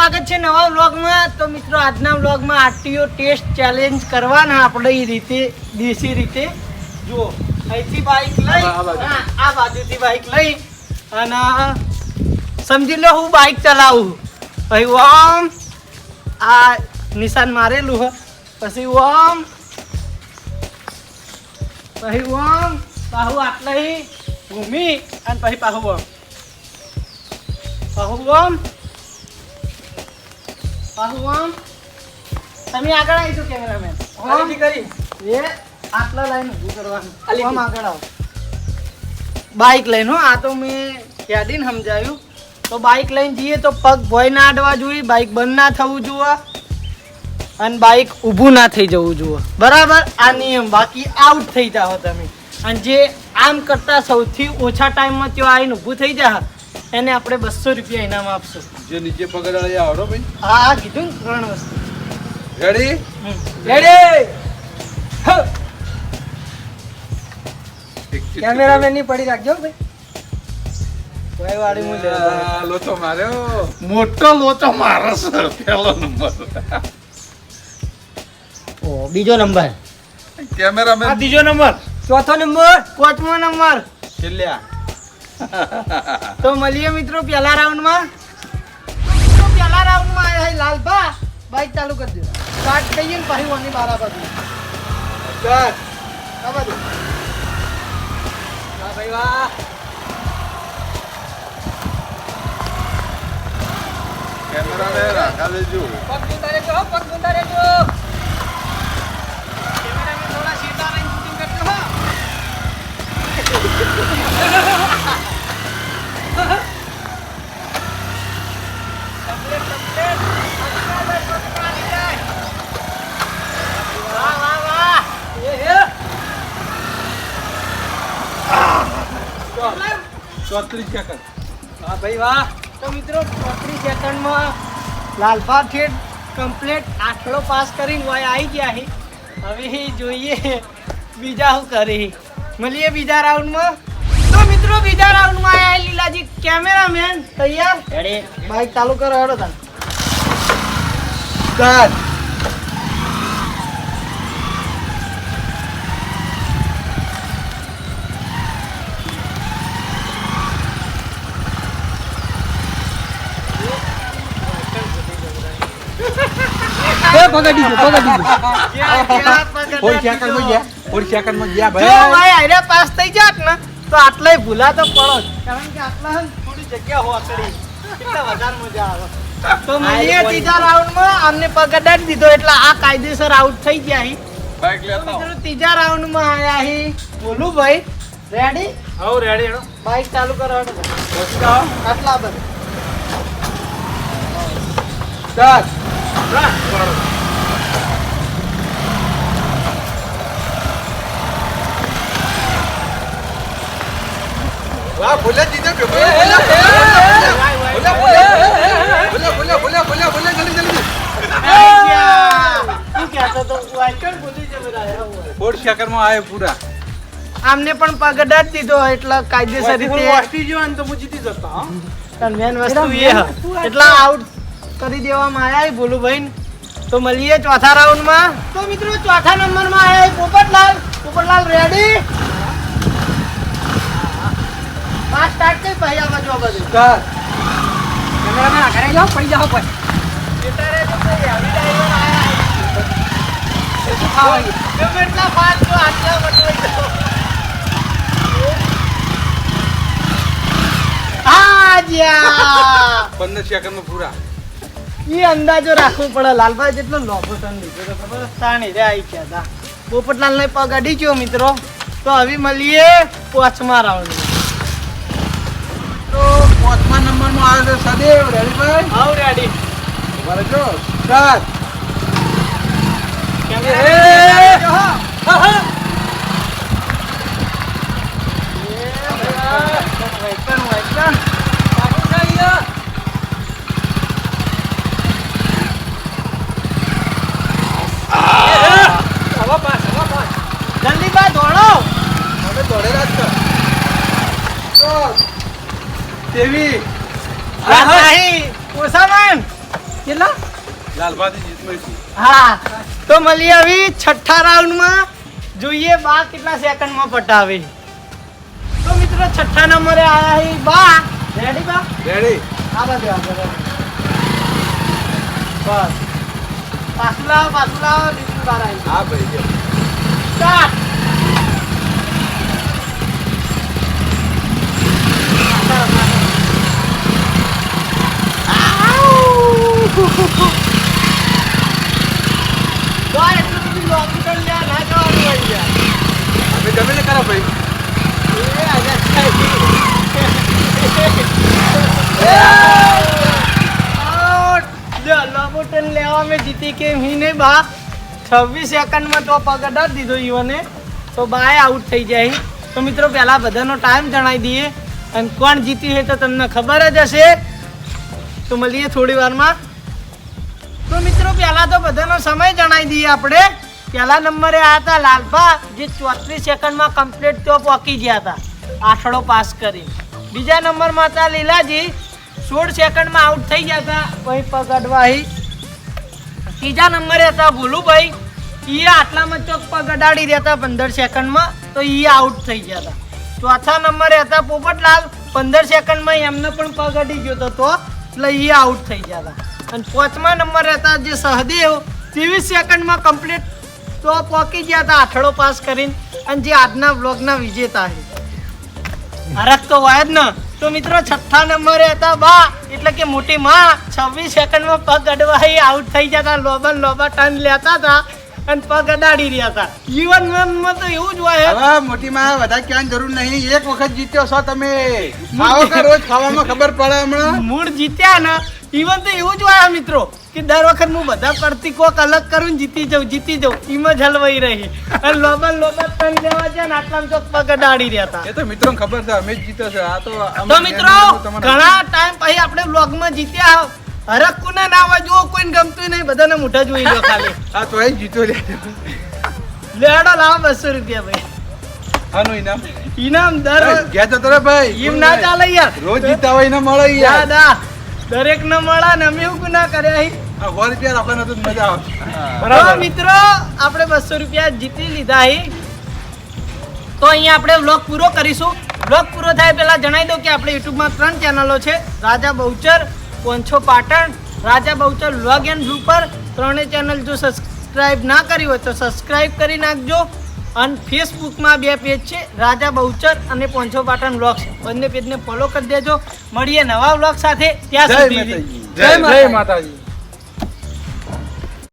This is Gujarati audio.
સ્વાગત છે નવા વ્લોગમાં. તો મિત્રો આજના વ્લોગમાં આરટીઓ ટેસ્ટ ચેલેન્જ કરવાના આપણે એ રીતે દેશી રીતે. જુઓ અહીંથી બાઇક લઈ આ બાજુથી. બાઇક લઈ અને સમજી લો હું બાઇક ચલાવું પછી ઓમ આ નિશાન મારેલું હ પછી ઓમ પછી ઓમ પાહુ આટલે ઘૂમી અને પછી પાહુ ઓમ પાહુ ઓમ પાહુ તમે આગળ આવી કેમેરામેન ઓમ કરી. એ આટલા લાઈન ઊભું કરવાનું. ઓમ આગળ આવો. બાઇક લઈને હો આ તો મેં યાદીને સમજાયું. તો બાઇક લઈને જઈએ તો પગ ભોય ના અડવા જોઈએ બાઇક બંધ ના થવું જોઈએ અને બાઇક ઊભું ના થઈ જવું જોઈએ બરાબર? આ નિયમ. બાકી આઉટ થઈ જાઓ તમે. અને જે આમ કરતા સૌથી ઓછા ટાઈમમાં ત્યાં આવીને ઊભું થઈ જાય એને આપણે બસો રૂપિયા ઇનામ આપશું. જે નીચે પકડાડે વાળા આવડો ભાઈ. હા હા કીધું ને ત્રણ વસ્તુ. રેડી રેડી કેમેરામેનની પડી રાખજો ભાઈ. લોચો માર્યો? મોટો લોચો મારો છે પેલો નંબર. ઓ બીજો નંબર. આ કેમેરામેન બીજો નંબર. ચોથો નંબર પાંચમો નંબર. છેલ્લા તો મળીએ મિત્રો પહેલા રાઉન્ડમાં મિત્રો પહેલા રાઉન્ડમાં આયા છે લાલભા. બાઈક ચાલુ કરી દો. સ્ટાર્ટ થઈ ને પછી ઓની બારા બાજુ. ચાલ આ બાજુ. વાહ ભાઈ વાહ. કેમેરામેન રાખા દેજો પગ ગુંદા રેજો હો, પગ ગુંદા કેમેરા કેમેરામેન થોડા સીધા રહીને શૂટિંગ કરજો હો વાહ વાહ વાહ એ હે ચોત્રીસ સેકન્ડ વાહ ભાઈ વાહ. તો મિત્રો ચોત્રીસ સેકન્ડમાં લાલભા ઠેઠ કમ્પ્લેટ આટલો પાસ કરીને વાય આવી ગયા છે. હવે જોઈએ બીજા શું કરી મળીએ બીજા રાઉન્ડમાં તો મિત્રો બીજા રાઉન્ડમાં આયા લીલાજી કેમેરામેન તૈયાર? રેડી બાઈક ચાલુ કરો હેડો તાન પકડી દીધું પકડી સેકન્ડમાં ગયા? ફોર સેકન્ડમાં ગયા જો ભાઈ? ભાઈ પાસ થઈ જાત ને તો આટલાય ભૂલા તો પડો કારણ કે આટલા થોડી જગ્યા હોકડી એટલે વધારે મજા આવે. તો મળીએ ત્રીજા રાઉન્ડમાં અમને પગડાડી દીધો એટલે આ કાયદેસર આઉટ થઈ ગયા હી. બાઈક લેતા મિત્રો ત્રીજા રાઉન્ડમાં આયા હી. બોલું ભાઈ રેડી હો રેડી હેડો. બાઈક ચાલુ કરો હેડો આટલા બધા. સ્ટાર્ટ વાહ બોલે જીજે કે બોલે બોલે બોલે બોલે બોલે બોલે બોલે બોલે જલ્દી જલ્દી જ માં દીધો એટલે કાયદેસર રીતે મેન વસ્તુ એ એટલા આઉટ કરી દેવામાં આવ્યા ભોલુભાઈ તો મળીએ ચોથા રાઉન્ડમાં તો મિત્રો ચોથા નંબરમાં આયા છે પોપટલાલ. પોપટલાલ રેડી આ સ્ટાર્ટ થઈ પહેલા બાજુ બધું કર જાઓ પડી જાઓ પંદર સેકન્ડ પૂરા એ અંદાજો રાખવો પડે. લાલભાઈ જેટલો લોકો લીધો તાણી રે આવી ગયા હતા પોપટલાલ ને પગ અડી ગયો મિત્રો. તો હવે મળીએ પોચમાં રાઉન્ડ પાંચમા નંબરમાં આવે છે સદેવ. રેડીભાઈ આવ રેડી તમારે જો સાત. કેમ તો તેવી નહીં કેટલા? હા. તો મળીએ હવે છઠ્ઠા રાઉન્ડમાં. જોઈએ બા કેટલા સેકન્ડમાં પટાવે. તો મિત્રો છઠ્ઠા નંબરે આયા છે બા. રેડી બા? રેડી આ બાજુ બસ. પાછું લાવો પાછું લાવો બીજું બાર આવી હા ભાઈ સ્ટાર્ટ અમે ગમે તે કરો ભાઈ લેવા મેં જીતી કે નહીં બા છવ્વીસ સેકન્ડમાં તો પગ દીધો ઈવને તો બાય આઉટ થઈ જાય તો મિત્રો પહેલા બધાનો ટાઈમ જણાવી દઈએ અને કોણ જીતી છે તો તમને ખબર જ હશે તો મળીએ થોડી વારમાં તો મિત્રો પહેલાં તો બધાનો સમય જણાવી દઈએ આપણે પહેલા નંબરે આ હતા લાલભા જે ચોત્રીસ સેકન્ડમાં કમ્પ્લીટ તો પહોંચી ગયા હતા આઠડો પાસ કરી બીજા નંબરમાં હતા લીલાજી. સોળ સેકન્ડમાં આઉટ થઈ ગયા હતા. ભાઈ પગડવાહી ત્રીજા નંબરે હતા ભોલુભાઈ. એ આટલામાં ચોક પગ અડાડી રહ્યા પંદર સેકન્ડમાં, તો એ આઉટ થઈ ગયા હતા. ચોથા નંબરે હતા પોપટલાલ. પંદર સેકન્ડમાં એમને પણ પગ અડી ગયો હતો, તો એટલે એ આઉટ થઈ ગયા હતા. અને પાંચમા નંબરે હતા જે સહદેવ, ત્રેવીસ સેકન્ડમાં કમ્પ્લીટ તો પહોંચી ગયા હતા આઠડો પાસ કરીને. અને જે આજના બ્લોગના વિજેતા છે. ભારત તો હોય જ ને. તો મિત્રો છઠ્ઠા નંબરે હતા બા. એટલે કે મોટી માં છવ્વીસ સેકન્ડમાં પગ અડવાઈ આઉટ થઈ જતા લોબન લોબા ટર્ન લેતા હતા અને પગ અડાડી રહ્યા હતા. જીવનમાં તો એવું જ હોય. હવે મોટી માં વધારે ક્યાં જરૂર નહીં. એક વખત જીત્યો છો તમે. રોજ ખાવામાં ખબર પડે હમણાં? મૂળ જીત્યા ને. ઈવન તો એવું જ હોય મિત્રો. કે દર વખત હું બધા પરથી કોક અલગ કરું જીતી જાઉં જીતી જાઉં. એમ જ હલવાઈ રહી. અને લોબલ લોબલ ટર્ન લેવા છે ને આટલા ચોક પગ અડાડી રહ્યા હતા એ તો મિત્રો ખબર છે અમે જ જીતો છે. આ તો તો મિત્રો ઘણા ટાઈમ પછી આપણે વ્લોગમાં જીત્યા. હરક કોને ના હોય જુઓ કોઈને ગમતું નહીં. બધાને મોઢા જોઈ લો ખાલી. આ તો એ જીતો લે લેડો લાવ બસો રૂપિયા ભાઈ. આનું ઇનામ. ઇનામ દર ગયા જતો ભાઈ એમ ના ચાલે યાર. રોજ જીતા હોય ને મળે યાર. દરેક ને મળે ને અમે એવું ના કર્યા સો રૂપિયા આપણને તો મજા આવે તો મિત્રો આપણે બસો રૂપિયા જીતી લીધા અહીં તો અહીંયા આપણે વ્લોગ પૂરો કરીશું. વ્લોગ પૂરો થાય પહેલા જણાવી દઉં કે આપણે યુટ્યુબમાં ત્રણ ચેનલો છે. Raja Bahuchar પોંછો Patan Raja Bahuchar vlog and blooper ત્રણેય ચેનલ જો સબસ્ક્રાઇબ ના કરી હોય તો સબસ્ક્રાઇબ કરી નાખજો. અને ફેસબુકમાં બે પેજ છે રાજા બહુચર અને પોંછો પાટણ વ્લોગ્સ બંને પેજને ફોલો કરી દેજો. મળીએ નવા વ્લોગ સાથે. ત્યાં સુધી જય. માતાજી.